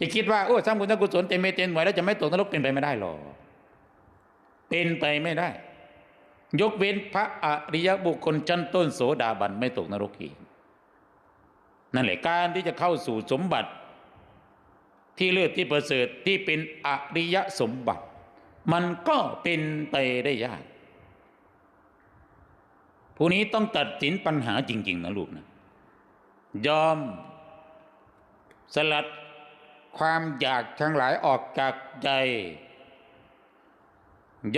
จะคิดว่าโอ้สร้างบุญสร้างกุศลเต็มเมตเต็มหน่วยแล้วจะไม่ตกนรกเป็นไปไม่ได้หรอกเป็นไปไม่ได้ ยกเว้นพระอริยบุคคลชั้นต้นโสดาบันไม่ตกนรกอีกนั่นแหละการที่จะเข้าสู่สมบัติ ที่เลือดที่ประเสริฐที่เป็นอริยสมบัติ มันก็เป็นไปได้ยากผู้นี้ต้องตัดสินปัญหาจริง ๆ นะลูกนะ ยอมสลัด ความอยากทั้งหลายออกจากใจ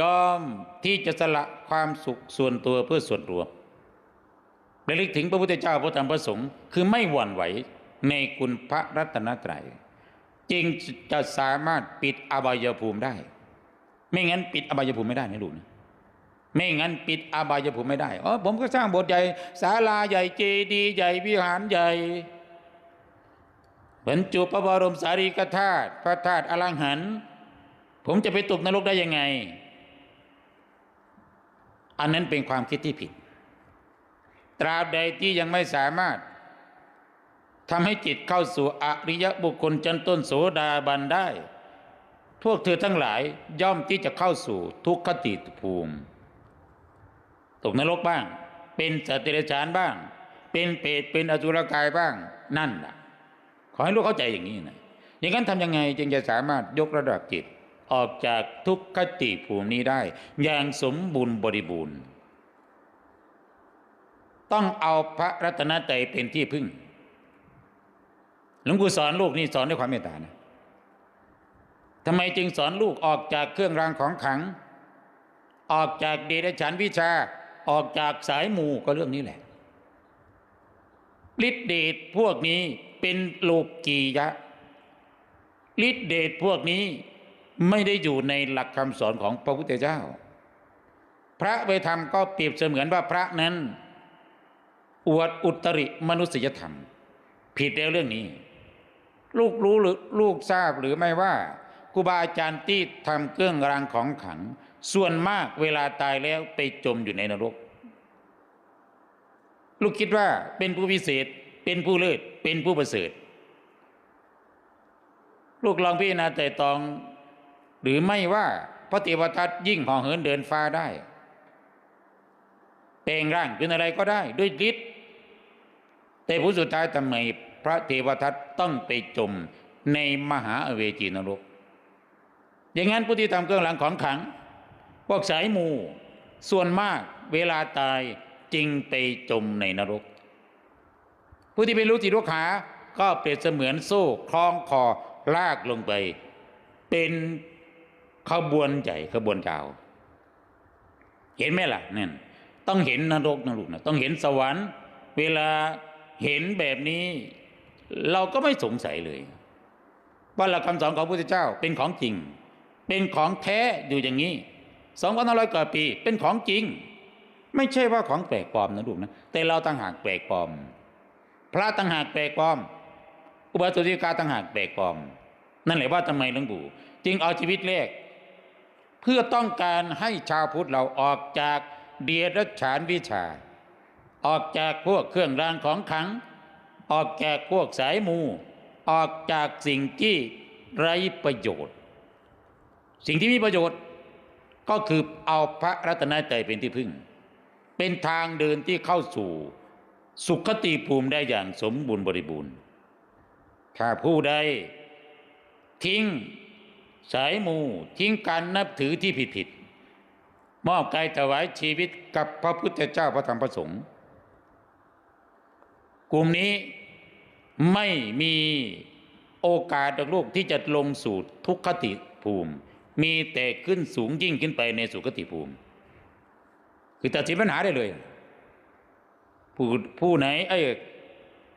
ยอมที่จะสละความสุขส่วนตัวเพื่อส่วนรวมระลึกถึงพระพุทธเจ้าพระธรรมพระสงฆ์คือไม่หวั่นไหวในคุณพระรัตนตรัยจึงจะสามารถปิดอบายภูมิได้ ไม่งั้นปิดอบายภูมิไม่ได้นะลูกนะไม่งั้นปิดอบายภูมิไม่ได้อ๋อผมก็สร้างโบสถ์ใหญ่ศาลาใหญ่เจดีย์ใหญ่วิหารใหญ่ บรรจุพระบรมสารีริกธาตุพระธาตุอลังหัน ผมจะไปตกนรกได้ยังไง อันนั้นเป็นความคิดที่ผิด ตราบใดที่ยังไม่สามารถทำให้จิตเข้าสู่อริยบุคคลชั้นต้นโสดาบันได้ พวกเธอทั้งหลายย่อมที่จะเข้าสู่ทุกขติภูมิ ตกนรกบ้าง เป็นสัตว์เดรัจฉานบ้าง เป็นเปรตเป็นอสุรกายบ้างนั่นน่ะ ขอให้ลูกเข้าใจอย่างนี้นะอย่างนั้นทำยังไงจึงจะสามารถยกระดับจิต ออกจากทุกขติภูมินี้ได้ อย่างสมบูรณ์บริบูรณ์ ต้องเอาพระรัตนตรัยเป็นที่พึ่งหลวงปู่สอนลูกนี่สอนด้วยความเมตตานะทำไมจึงสอนลูกออกจากเครื่องรางของขัง ออกจากเดรัจฉานวิชาออกจากสายมูก็เรื่องนี้แหละฤทธิเดชพวกนี้ เป็นโลกียะฤทธิเดชพวกนี้ไม่ได้อยู่ในหลักคำสอนของพระพุทธเจ้า พระไปทำก็เปรียบเสมือนว่าพระนั้น อวดอุตริมนุษยธรรม ผิดแล้วเรื่องนี้ ลูกรู้หรือลูกทราบหรือไม่ว่าครูบาอาจารย์ที่ทำเครื่องรางของขัง ส่วนมากเวลาตายแล้วไปจมอยู่ในนรก ลูกคิดว่าเป็นผู้พิเศษ เป็นผู้เลิศเป็นผู้ประเสริฐ ลูกลองพิจารณาแต่ตอง หรือไม่ว่าพระเทวทัตยิ่งห่อเหินเดินฟ้าได้แปลงร่างเป็นอะไรก็ได้ ด้วยฤทธิ์แต่ผู้สุดท้ายทำไมพระเทวทัตต้องไปจมในมหาอเวจีนรก อย่างนั้นผู้ที่ทำเครื่องรางของขัง พวกสายมู ส่วนมากเวลาตายจึงไปจมในนรก ผู้ที่เป็นรู้จิตรู้ขา ก็เปรียบเสมือนโซ่คล้องคอลากลงไป เป็นขบวนใหญ่ขบวนยาว เห็นไหมล่ะเนี่ยต้องเห็นนรกนะลูกนะต้องเห็นสวรรค์ เวลาเห็นแบบนี้ เราก็ไม่สงสัยเลย ว่าหลักคำสอนของพระพุทธเจ้าเป็นของจริง เป็นของแท้อยู่อย่างนี้สองพันห้าร้อยกว่าปี เป็นของจริง ไม่ใช่ว่าของแปลกปลอมนะลูกนะแต่เราต่างหากแปลกปลอม พระต่างหากแปลกปลอม อุบาสกิกาต่างหากแปลกปลอม นั่นแหละว่าทำไมหลวงปู่จึงเอาชีวิตแรก เพื่อต้องการให้ชาวพุทธเราออกจากเดียรฉานวิชา ออกจากพวกเครื่องรางของขัง ออกจากพวกสายมู ออกจากสิ่งที่ไร้ประโยชน์ สิ่งที่มีประโยชน์ก็คือเอาพระรัตนตรัยเป็นที่พึ่ง เป็นทางเดินที่เข้าสู่ สุขติภูมิได้อย่างสมบูรณ์บริบูรณ์ ถ้าผู้ใดทิ้งสายมู ทิ้งการนับถือที่ผิดผิดมอบกายถวายชีวิตกับพระพุทธเจ้าพระธรรมพระสงฆ์กลุ่มนี้ไม่มีโอกาสดอกลูกที่จะลงสู่ทุกขติภูมิ มีแต่ขึ้นสูงยิ่งขึ้นไปในสุขติภูมิ คือตัดสินปัญหาได้เลย ผู้ผู้ไหนไอ้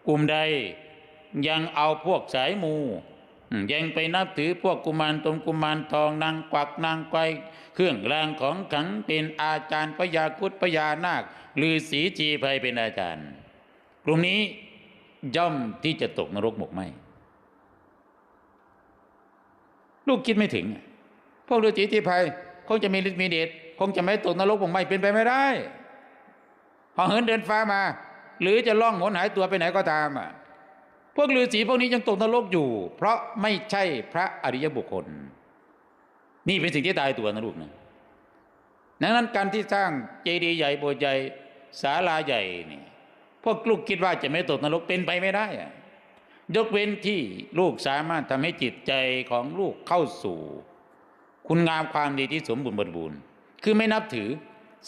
กลุ่มใดยังเอาพวกสายมูยังไปนับถือพวกกุมารตรงกุมารทองนางกวักนางไกวเครื่องรางของขังเป็นอาจารย์พญาคุดพญานาคหรือสีจีภัยเป็นอาจารย์ กลุ่มนี้ย่อมที่จะตกนรกหมกไหมลูกคิดไม่ถึง พวกฤาษีที่ภัยคงจะมีฤทธิ์มีเดชคงจะไม่ตกนรกหมกไหมเป็นไปไม่ได้ พอเหินเดินฟ้ามา หรือจะล่องหนหายตัวไปไหนก็ตามอะพวกฤาษีพวกนี้ยังตกนรกอยู่ เพราะไม่ใช่พระอริยบุคคล นี่เป็นสิ่งที่ตายตัวนะลูกนะดังนั้นการที่สร้างเจดีย์ใหญ่โบสถ์ใหญ่ศาลาใหญ่นี่พวกลูกคิดว่าจะไม่ตกนรกเป็นไปไม่ได้อะยกเว้นที่ลูกสามารถทำให้จิตใจของลูกเข้าสู่ คุณงามความดีที่สมบูรณ์บริบูรณ์ คือไม่นับถือ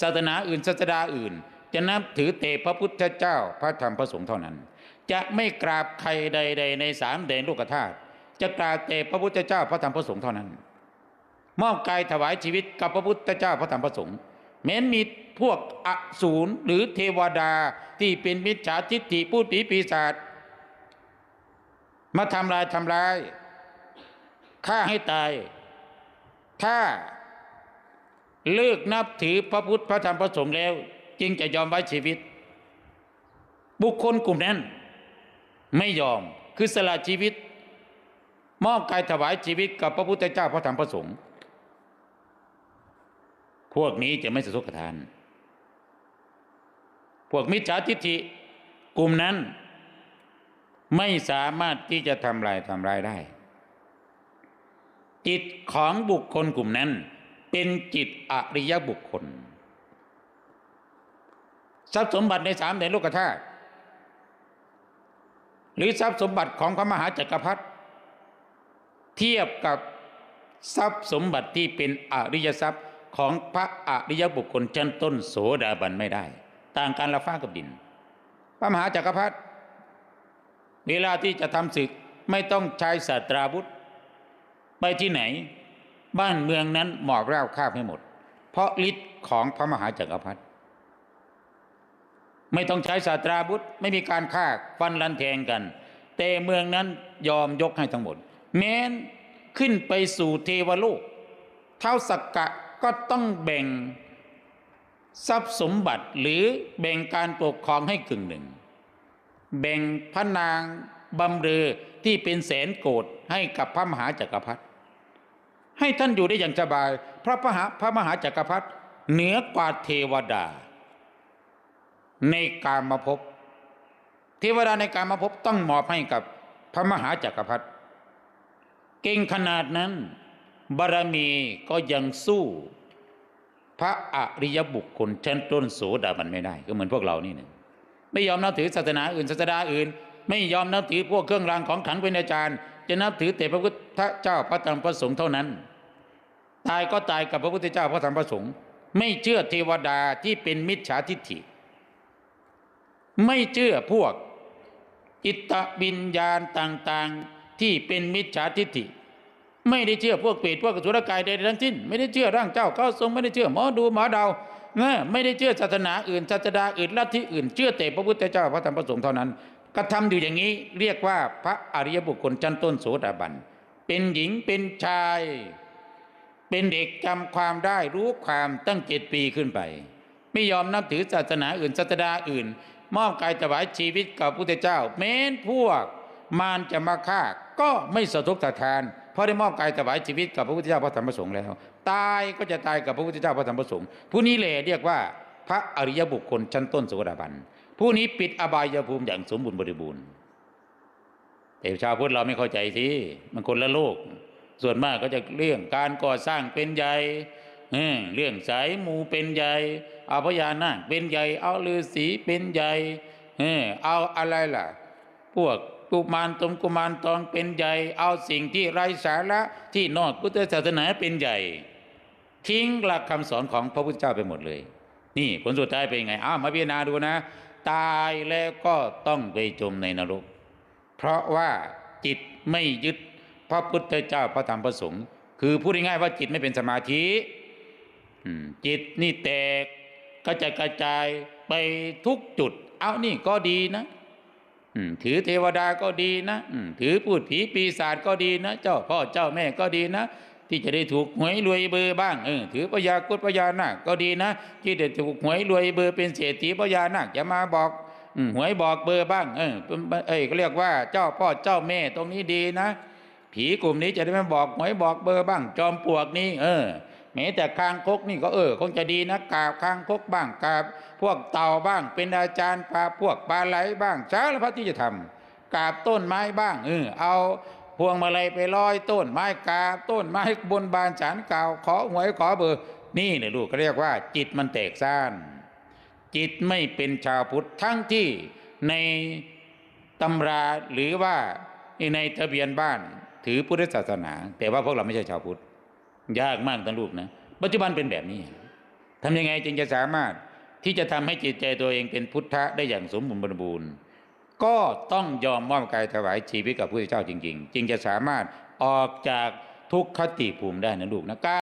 ศาสนาอื่นศาสดาอื่น จะนับถือแต่พระพุทธเจ้า พระธรรมพระสงฆ์เท่านั้น จะไม่กราบใครใด ๆ ในสามแดนโลกธาตุจะกราบแต่พระพุทธเจ้า พระธรรมพระสงฆ์เท่านั้น มอบกายถวายชีวิตกับพระพุทธเจ้าพระธรรมพระสงฆ์แม้นมีพวกอสูรหรือเทวดาที่เป็นมิจฉาทิฏฐิผู้ผีปีศาจมาทำลายทำลายฆ่าให้ตาย ถ้าเลิกนับถือพระพุทธพระธรรมพระสงฆ์แล้ว จึงจะยอมไว้ชีวิต บุคคลกลุ่มนั้น ไม่ยอมคือสละชีวิต มอบกายถวายชีวิตกับพระพุทธเจ้าพระธรรมพระสงฆ์พวกนี้จะไม่สะทกทาน พวกมิจฉาทิฏฐิกลุ่มนั้น ไม่สามารถที่จะทำลายทำลายได้ จิตของบุคคลกลุ่มนั้น เป็นจิตอริยบุคคล ทรัพย์สมบัติในสามแดนโลกธาตุหรือทรัพย์สมบัติของพระมหาจักรพรรดิเทียบกับทรัพย์สมบัติที่เป็นอริยทรัพย์ของพระอริยบุคคลชั้นต้นโสดาบันไม่ได้ ต่างกันละฟ้ากับดิน พระมหาจักรพรรดิเวลาที่จะทำศึกไม่ต้องใช้ศาสตราวุธ ไปที่ไหน บ้านเมืองนั้นหมอบราบคาบให้หมด เพราะฤทธิ์ของพระมหาจักรพรรดิ ไม่ต้องใช้ศาสตราวุธไม่มีการฆ่าฟันลันแทงกัน แต่เมืองนั้นยอมยกให้ทั้งหมด แม้นขึ้นไปสู่เทวโลกเท้าสักกะก็ต้องแบ่งทรัพย์สมบัติหรือแบ่งการปกครองให้กึ่งหนึ่ง แบ่งพระนางบำเรอที่เป็นแสนโกดให้กับพระมหาจักรพรรดิให้ท่านอยู่ได้อย่างสบาย พระมหาพระมหาจักรพรรดิเหนือกว่าเทวดา ในการมาพบเทวดาในการมาพบต้องมอบให้กับพระมหาจักรพรรดิเก่งขนาดนั้น บารมีก็ยังสู้ พระอริยบุคคลชั้นต้นโสดาบันไม่ได้ ก็เหมือนพวกเรานี่หนึ่งไม่ยอมนับถือศาสนาอื่นศาสดาอื่น ไม่ยอมนับถือพวกเครื่องรางของขลังเป็นอาจารย์ จะนับถือแต่พระพุทธเจ้าพระธรรมพระสงฆ์เท่านั้น ตายก็ตายกับพระพุทธเจ้าพระธรรมพระสงฆ์ไม่เชื่อเทวดาที่เป็นมิจฉาทิฏฐิ ไม่เชื่อพวก อิตตวิญญาณต่างๆที่เป็นมิจฉาทิฏฐิ ไม่ได้เชื่อพวกเปรตพวกกสุรกายใดทั้งสิ้น ไม่ได้เชื่อร่างเจ้าเข้าทรงไม่ได้เชื่อหมอดูหมอเดาเงไม่ได้เชื่อศาสนาอื่นศาสดาอื่นลัทธิอื่นเชื่อแต่พระพุทธเจ้าพระธรรมพระสงฆ์เท่านั้นกระทำอยู่อย่างนี้เรียกว่าพระอริยบุคคลชั้นต้นโสดาบัน เป็นหญิงเป็นชาย เป็นเด็กจำความได้รู้ความตั้งเจ็ดปีขึ้นไป ไม่ยอมนับถือศาสนาอื่นศาสดาอื่น มอบกายถวายชีวิตกับพระพุทธเจ้า แม้นพวกมารจะมาฆ่าก็ไม่สะทกสะทาน เพราะได้มอบกายถวายชีวิตกับพระพุทธเจ้าพระธรรมพระสงฆ์แล้ว ตายก็จะตายกับพระพุทธเจ้าพระธรรมพระสงฆ์ผู้นี้แหละเรียกว่าพระอริยบุคคลชั้นต้นโสดาบัน ผู้นี้ปิดอบายภูมิอย่างสมบูรณ์บริบูรณ์แต่ชาวพุทธเราไม่เข้าใจสิมันคนละโลก ส่วนมากก็จะเรื่องการก่อสร้างเป็นใหญ่เออเรื่องสายมูเป็นใหญ่ เอาพญานาคเป็นใหญ่ เอาฤาษีเป็นใหญ่เออเอาอะไรล่ะ พวกกุมารตมกุมารทองเป็นใหญ่ เอาสิ่งที่ไร้สาระที่นอกพุทธศาสนาเป็นใหญ่ ทิ้งหลักคำสอนของพระพุทธเจ้าไปหมดเลย นี่ผลสุดท้ายเป็นไงอ้าวมาพิจารณาดูนะ ตายแล้วก็ต้องไปจมในนรก เพราะว่าจิตไม่ยึดพระพุทธเจ้าพระธรรมพระสงฆ์คือพูดง่ายๆว่าจิตไม่เป็นสมาธิจิตนี่แตก กระจายกระจายไปทุกจุด เอานี่ก็ดีนะถือเทวดาก็ดีนะถือพูดผีปีศาจก็ดีนะ เจ้าพ่อเจ้าแม่ก็ดีนะ ที่จะได้ถูกหวยรวยเบอร์บ้างเออถือพญากุฎพญานาคก็ดีนะ ที่จะถูกหวยรวยเบอร์เป็นเศรษฐีพญานาคจะมาบอกหวยบอกเบอร์บ้าง เออเอ้ยก็เรียกว่าเจ้าพ่อเจ้าแม่ตรงนี้ดีนะ ผีกลุ่มนี้จะได้มาบอกหวยบอกเบอร์บ้าง จอมปลวกนี่เออ แม้แต่คางคกนี่ก็เออ คงจะดีนะกาบคางคกบ้างกาบพวกเต่าบ้าง เป็นอาจารย์พาพวกปลาไหลบ้างสารพัดที่จะทำกาบต้นไม้บ้างเออเอาพวงมาลัยไปลอยต้นไม้กาบต้นไม้บนบานฉันกล่าวขอหวยขอเบอร์ นี่เนี่ยลูกเขาเรียกว่า จิตมันแตกซ่าน จิตไม่เป็นชาวพุทธทั้งที่ในตำราหรือว่าในทะเบียนบ้านถือพุทธศาสนา แต่ว่าพวกเราไม่ใช่ชาวพุทธ ยากมากนะลูกนะปัจจุบันเป็นแบบนี้ทำยังไงจึงจะสามารถที่จะทำให้จิตใจตัวเองเป็นพุทธะได้อย่างสมบูรณ์บริบูรณ์ ก็ต้องยอมมอบกายถวายชีวิตกับพระเจ้าจริง ๆ จึงจะสามารถออกจากทุกขติภูมิได้นะลูกนะ